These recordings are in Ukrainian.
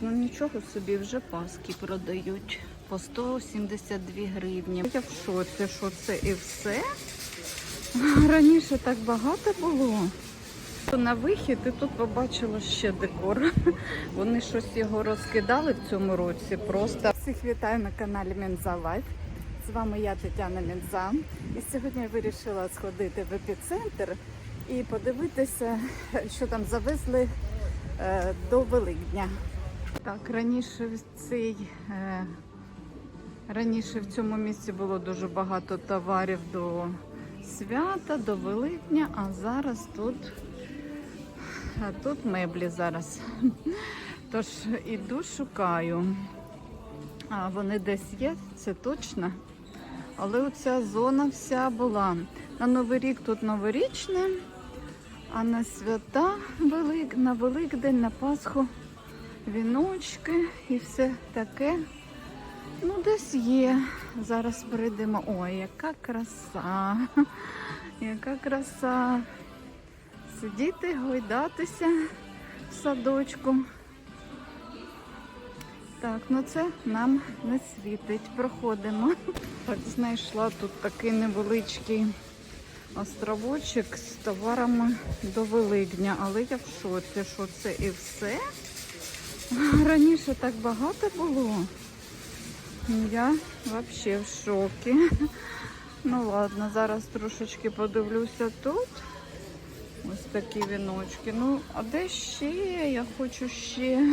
ну нічого собі вже паски продають по 172 гривні. Я в шоці, що це і все. Раніше так багато було. На вихід і тут побачила ще декор. Вони щось його розкидали в цьому році. Просто всіх вітаю на каналі Мінза Лайф. З вами я Тетяна Мінза. І сьогодні я вирішила сходити в епіцентр і подивитися, що там завезли е, до Великдня. Так, раніше в цей. Е, Раніше в цьому місці було дуже багато товарів до свята, до Великдня, а зараз тут, а тут меблі зараз. Тож іду шукаю. А вони десь є, це точно. Але оця зона вся була. На Новий рік тут новорічне, а на свята Велик, на Великдень, на Пасху віночки і все таке. Ну, десь є. Зараз прийдемо. Ой, яка краса. Яка краса. Сидіти, гойдатися в садочку. Так, ну це нам не світить. Проходимо. Так, знайшла тут такий невеличкий островочок з товарами до Великдня. Але я в шоці, що це і все. Раніше так багато було. Я взагалі в шокі. Ну ладно, зараз трошечки подивлюся тут. Ось такі віночки. Ну, а де ще? Я хочу ще.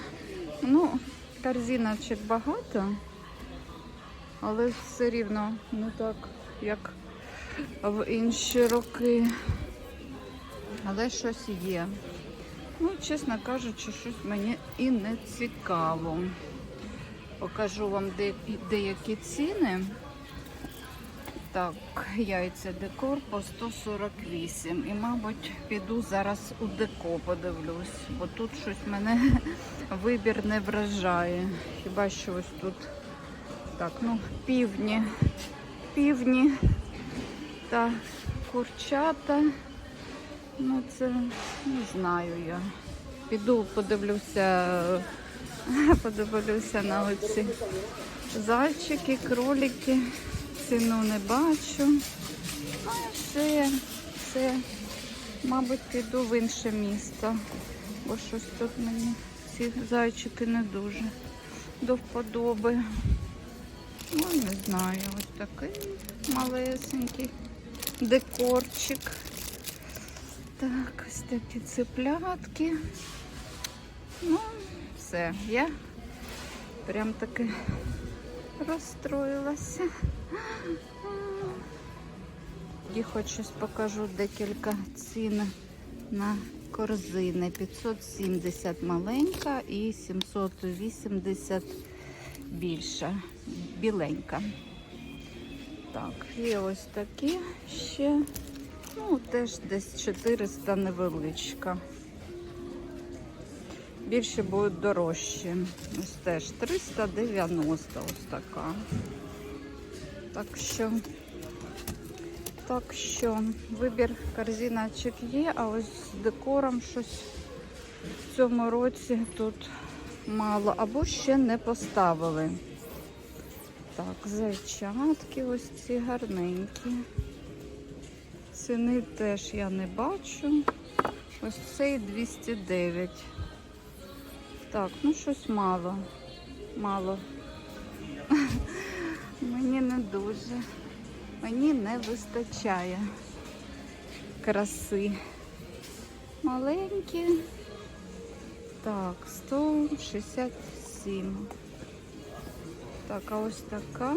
Ну, корзиночок багато, але все рівно не так, як в інші роки. Але щось є. Ну, чесно кажучи, щось мені і не цікаво. Покажу вам де, деякі ціни. Так, яйця декор по 148. І, мабуть, піду зараз у деко подивлюсь, бо тут щось мене вибір не вражає. Хіба що ось тут так, ну, півні, півні та курчата. Ну, це не знаю я. Піду подивлюся. Подивлюся на оці зайчики, кролики. Ціну не бачу. А все, все. Мабуть, піду в інше місто, бо щось тут мені ці зайчики не дуже до вподоби. Ну, не знаю, ось такий малесенький декорчик. Так, ось такі цеплятки. Ну, все, я прям таки розстроїлася. І хоч щось покажу декілька цін на корзини. 570 маленька і 780 більша, біленька. Так, є ось такі ще, ну, теж десь 400 невеличка більше будуть дорожчі. Ось теж 390 ось така. Так що, так що, вибір корзиночок є, а ось з декором щось в цьому році тут мало, або ще не поставили. Так, зайчатки ось ці гарненькі. Ціни теж я не бачу. Ось цей 209. Так, ну щось мало. Мало. Мені не дуже. Мені не вистачає краси. Маленькі. Так, 167. Так, а ось така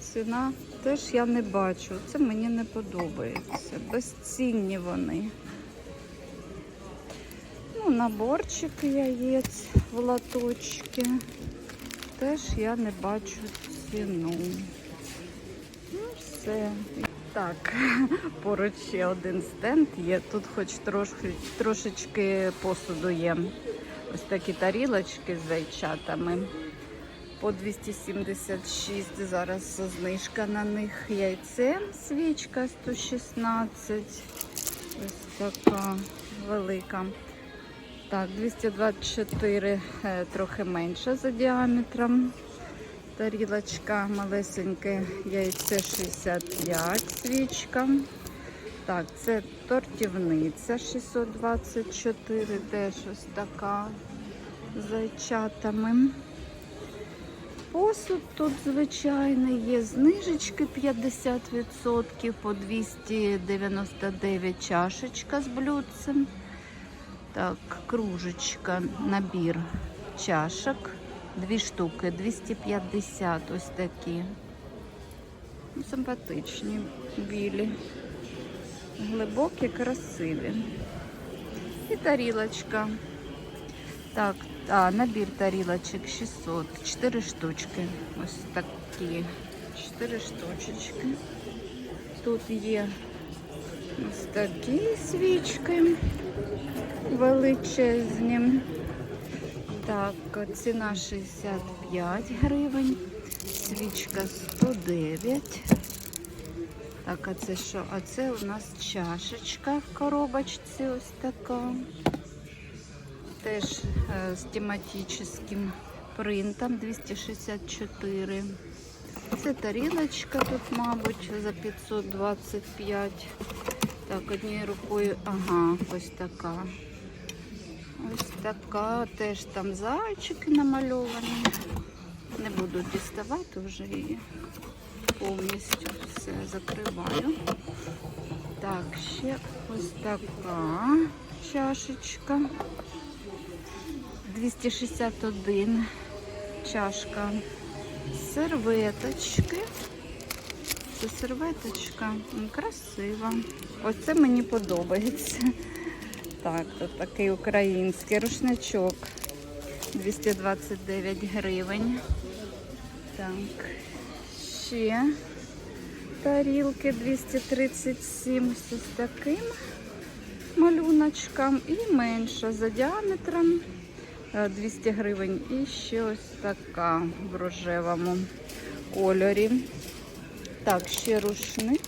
ціна теж я не бачу. Це мені не подобається. Безцінні вони. Ну, наборчик яєць в латочки. Теж я не бачу ціну. Ну, все. Так, поруч ще один стенд є. Тут хоч трошки, трошечки посуду є. Ось такі тарілочки з зайчатами. По 276 зараз знижка на них яйце. Свічка 116. Ось така велика. Так, 224 е, трохи менше за діаметром. Тарілочка малесеньке яйце 65 свічка. Так, це тортівниця 624, теж ось така з зайчатами. Посуд тут звичайний, є знижечки 50% по 299 чашечка з блюдцем. Так, кружечка, набір чашок. Дві штуки, 250 ось такі. Ну, Симпатичні, білі, глибокі, красиві. І тарілочка. Так, а, набір тарілочок 600, 4 штучки. Ось такі. 4 штучечки. Тут є ось такі свічки величезні. Так, ціна 65 гривень, свічка 109. Так, а це що? А це у нас чашечка в коробочці ось така. Теж е, з тематичним принтом 264. Це тарілочка тут, мабуть, за 525. Так, однією рукою, ага, ось така. Ось така, теж там зайчики намальовані. Не буду діставати вже її. Повністю все закриваю. Так, ще ось така чашечка. 261 чашка. Серветочки. Це серветочка. Красива. Оце мені подобається. Так, тут такий український рушничок. 229 гривень. Так, ще тарілки 237 з таким малюночком і менша за діаметром 200 гривень. І ще ось така в рожевому кольорі. Так, ще рушник.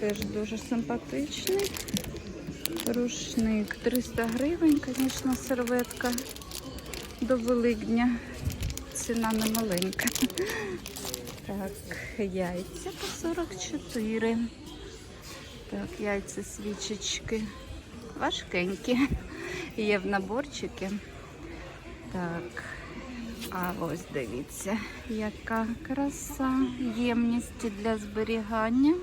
Теж дуже симпатичний. Рушник 300 гривень, звісно, серветка до Великдня. Ціна не маленька. Так, яйця по 44. Так, яйця свічечки важкенькі. Є в наборчики. Так, а ось дивіться, яка краса. Ємність для зберігання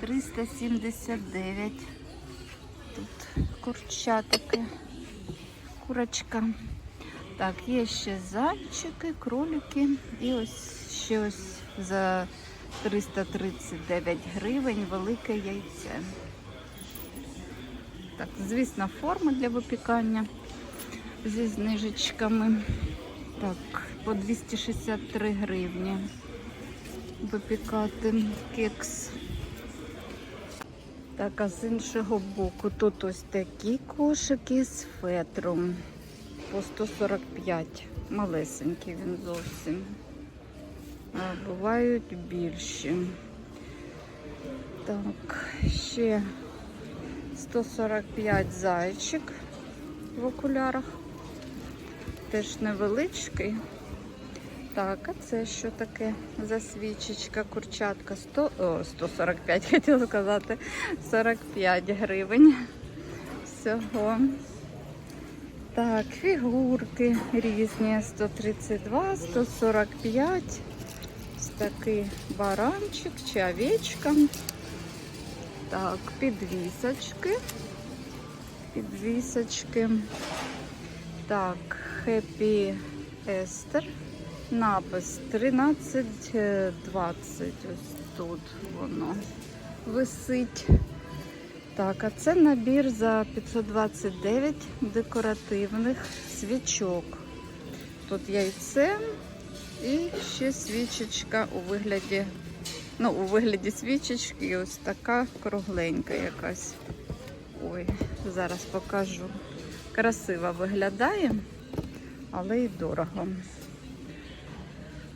379. Тут курчатики, курочка. Так, є ще зайчики, кролики. І ось ще ось за 339 гривень велике яйце. Так, звісно, форма для випікання зі знижечками. Так, по 263 гривні випікати кекс. Так, а з іншого боку тут ось такі кошики з фетром по 145. Малесенький він зовсім. А бувають більші. Так, ще 145 зайчик в окулярах. Теж невеличкий. Так, а це що таке за свічечка, курчатка? 100, о, 145 хотіла сказати. 45 гривень всього. Так, фігурки різні. 132, 145. Ось такий баранчик чи овечка. Так, підвісочки. Підвісочки. Так, Happy Esther. Напис 13.20. Ось тут воно висить. Так, а це набір за 529 декоративних свічок. Тут яйце і ще свічечка у вигляді, ну, у вигляді свічечки, ось така кругленька якась. Ой, зараз покажу. Красиво виглядає, але і дорого.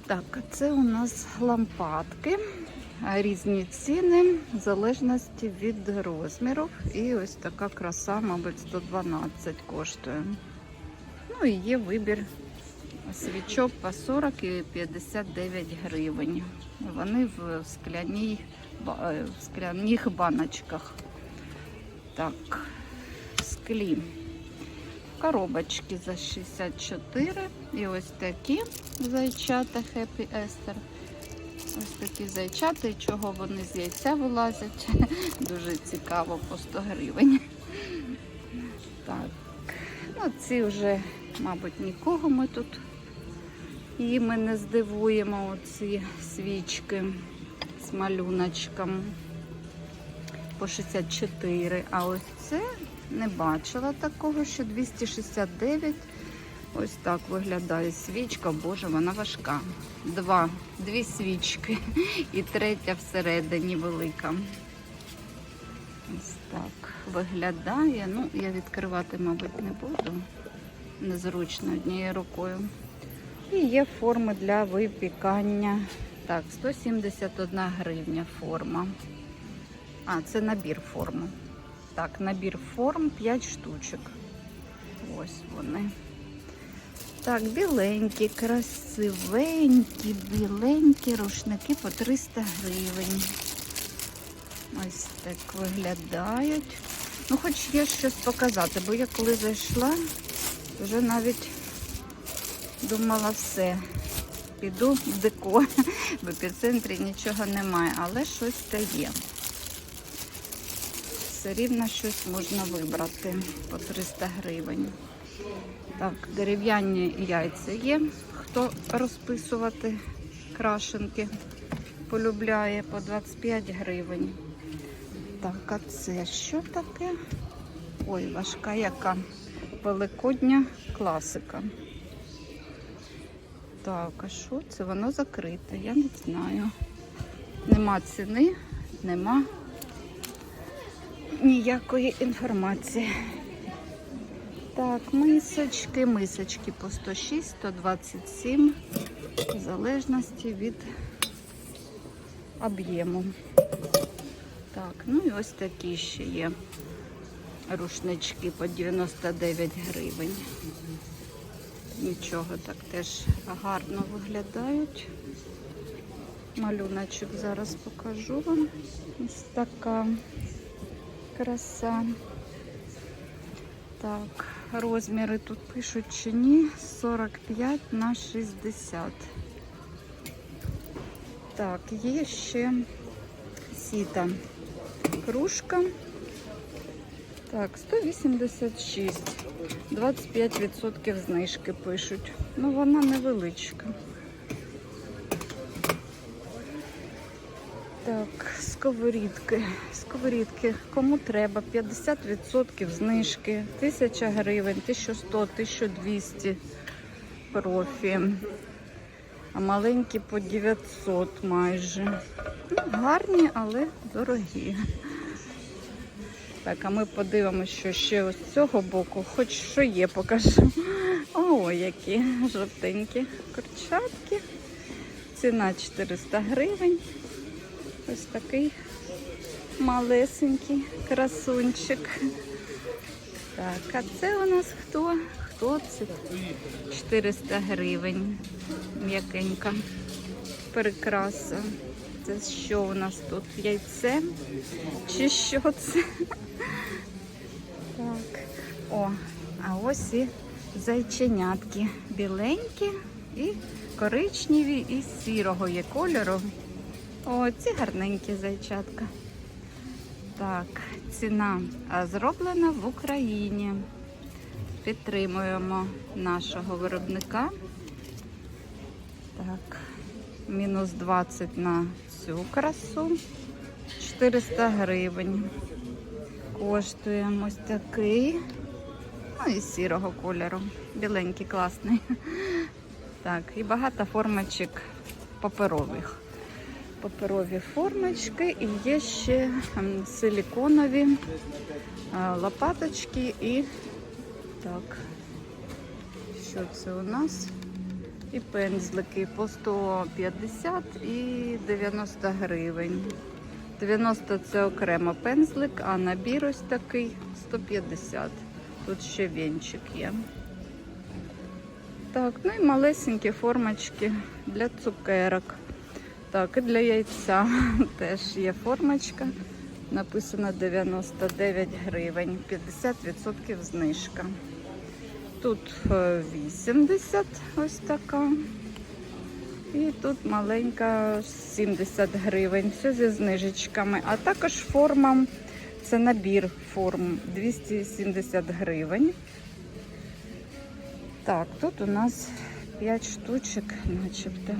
Так, це у нас лампадки. Різні ціни в залежності від розмірів. І ось така краса, мабуть, 112 коштує. Ну і є вибір свічок по 40 і 59 гривень. Вони в скляній, е, в скляних баночках. Так, в склі. Коробочки за 64. І ось такі зайчата Happy Ester. Ось такі зайчата, і чого вони з яйця вилазять. Дуже цікаво по 100 гривень. Так, ну ці вже, мабуть, нікого ми тут їми не здивуємо, оці свічки з малюночком по 64. А ось це не бачила такого, що 269. Ось так виглядає свічка. Боже, вона важка. Два, дві свічки і третя всередині велика. Ось так виглядає. Ну, я відкривати, мабуть, не буду. Незручно однією рукою. І є форми для випікання. Так, 171 гривня форма. А, це набір форми. Так, набір форм 5 штучок. Ось вони. Так, біленькі, красивенькі, біленькі рушники по 300 гривень. Ось так виглядають. Ну, хоч є щось показати, бо я коли зайшла, вже навіть думала все. Піду в деко. В епіцентрі нічого немає, але щось та є. Все рівно щось можна вибрати по 300 гривень. Так, дерев'яні яйця є. Хто розписувати крашенки полюбляє по 25 гривень. Так, а це що таке? Ой, важка яка. Великодня класика. Так, а що це? Воно закрите, я не знаю. Нема ціни, нема ніякої інформації. Так, мисочки, мисочки по 106, 127, в залежності від об'єму. Так, ну і ось такі ще є рушнички по 99 гривень. Нічого так теж гарно виглядають. Малюночок зараз покажу вам. Ось така краса. Так, розміри тут пишуть чи ні. 45 на 60. Так, є ще сіта. Кружка. Так, 186. 25% знижки пишуть. Ну, вона невеличка. Так, сковорідки. Сковорідки. Кому треба? 50% знижки. 1000 гривень, 1100, 1200 профі. А маленькі по 900 майже. Ну, гарні, але дорогі. Так, а ми подивимося, що ще ось з цього боку, хоч що є, покажу. О, які жовтенькі курчатки. Ціна 400 гривень. Ось такий малесенький красунчик. Так, а це у нас хто? Хто це? 400 гривень. М'якенька. Прикраса. Це що у нас тут? Яйце? Чи що це? Так. О, а ось і зайченятки. Біленькі і коричневі, і сірого є кольору. О, ці гарненькі зайчатка. Так, ціна зроблена в Україні. Підтримуємо нашого виробника. Так, мінус 20 на цю красу. 400 гривень. Коштує ось такий. Ну і сірого кольору. Біленький, класний. Так, і багато формочок паперових. Паперові формочки і є ще ем, силіконові е, лопаточки і так. Що це у нас? І пензлики по 150 і 90 гривень. 90 це окремо пензлик, а набір ось такий 150. Тут ще вінчик є. Так, ну і малесенькі формочки для цукерок. Так, і для яйця теж є формочка. Написано 99 гривень, 50% знижка. Тут е, 80 ось така. І тут маленька 70 гривень. Все зі знижечками. А також форма, це набір форм 270 гривень. Так, тут у нас 5 штучок, начебто.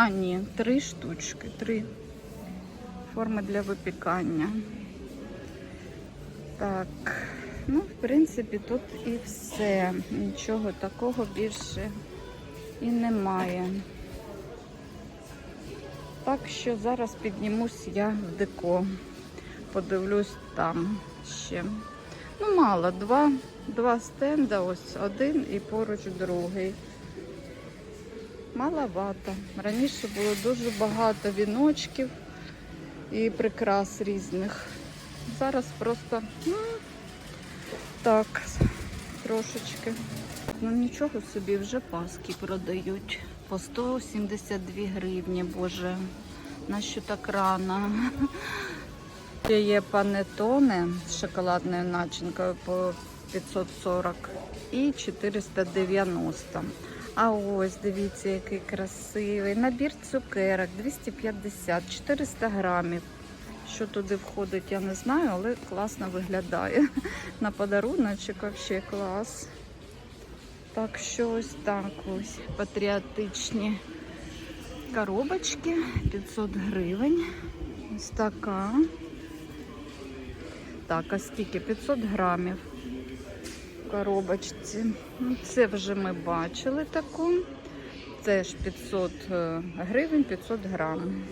А, ні, 3 штучки. 3 форми для випікання. Так, ну, в принципі, тут і все. Нічого такого більше і немає. Так що зараз піднімусь я в деко. Подивлюсь там ще. Ну, мало, два, два стенда, ось один і поруч другий. Маловато. Раніше було дуже багато віночків і прикрас різних. Зараз просто ну, так, трошечки. Ну нічого собі, вже паски продають. По 172 гривні, боже, на що так рано. Ще є панетони з шоколадною начинкою по 540 і 490. А ось дивіться, який красивий. Набір цукерок 250, 400 грамів. Що туди входить, я не знаю, але класно виглядає. На подаруночок взагалі клас. Так що ось так ось патріотичні коробочки 500 гривень. Ось така. Так, а скільки? 500 грамів коробочці. Ну, Це вже ми бачили таку. Теж 500 е, гривень, 500 грам.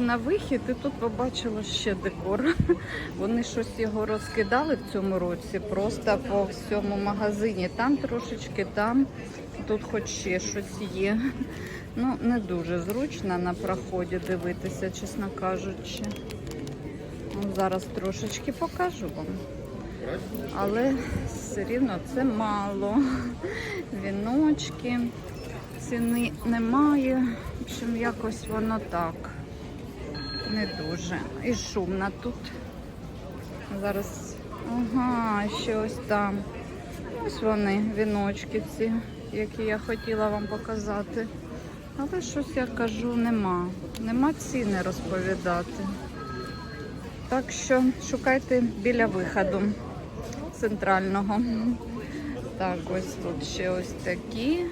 На вихід і тут побачила ще декор. Вони щось його розкидали в цьому році, просто по всьому магазині. Там трошечки, там, тут хоч ще щось є. Ну, не дуже зручно на проході дивитися, чесно кажучи. Ну, Зараз трошечки покажу вам. Але все рівно це мало. Віночки, ціни немає. В общем, якось воно так. Не дуже. І шумно тут. Зараз. Ага, ще ось там. Ось вони, віночки ці, які я хотіла вам показати. Але щось я кажу, нема. Нема ціни розповідати. Так що шукайте біля виходу центрального. Так, ось тут ще ось такі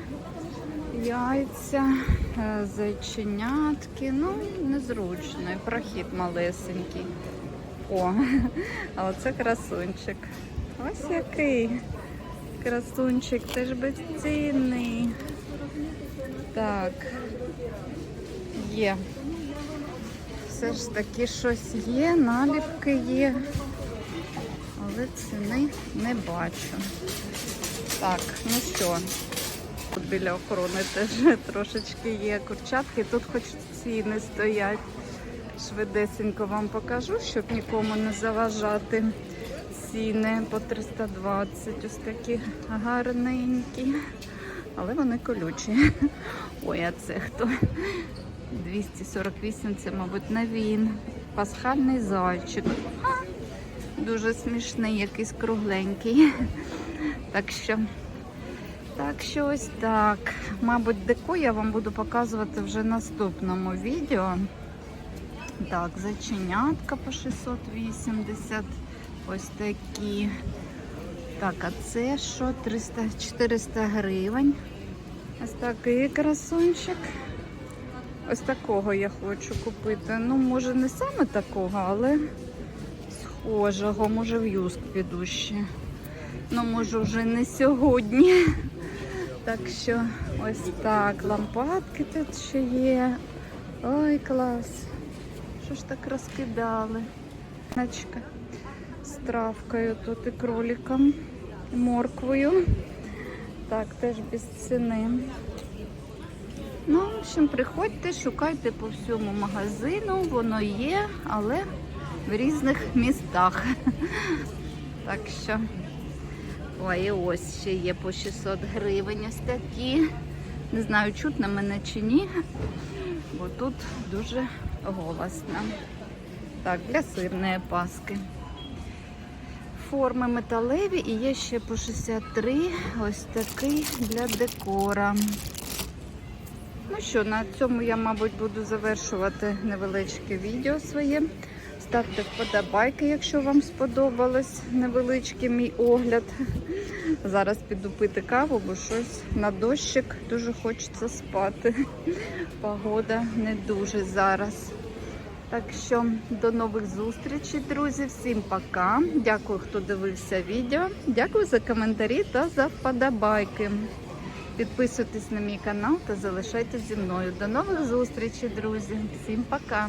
яйця, е, зайченятки. Ну, незручно. Прохід малесенький. О, а оце красунчик. Ось який красунчик, теж безцінний. Так, є. Все ж таки щось є, наліпки є, але ціни не бачу. Так, ну що, тут біля охорони теж трошечки є курчатки, тут хоч ціни стоять. Швидесенько вам покажу, щоб нікому не заважати. Ціни по 320, ось такі гарненькі, але вони колючі. Ой, а це хто? 248 це, мабуть, не він. Пасхальний зайчик. Дуже смішний, якийсь кругленький. Так що, так що ось так. Мабуть, деко я вам буду показувати вже в наступному відео. Так, зайченятка по 680. Ось такі. Так, а це що? 300, 400 гривень. Ось такий красунчик. Ось такого я хочу купити. Ну, може, не саме такого, але схожого. Може, в юск піду ще. Ну, може, вже не сьогодні. Так що ось так. Лампадки тут ще є. Ой, клас. Що ж так розкидали? З травкою тут і кроликом, і морквою. Так, теж без ціни. Ну, в общем, приходьте, шукайте по всьому магазину, воно є, але в різних містах. Так що Ой, і ось ще є по 600 гривень ось такі. Не знаю, чутно мене чи ні, бо тут дуже голосно. Так, для сирної паски. Форми металеві і є ще по 63 ось такий для декора. Ну що, на цьому я, мабуть, буду завершувати невеличке відео своє. Ставте вподобайки, якщо вам сподобалось невеличкий мій огляд. Зараз піду пити каву, бо щось на дощик дуже хочеться спати. Погода не дуже зараз. Так що до нових зустрічей, друзі. Всім пока. Дякую, хто дивився відео. Дякую за коментарі та за вподобайки. Підписуйтесь на мій канал та залишайтесь зі мною. До нових зустрічей, друзі. Всім пока!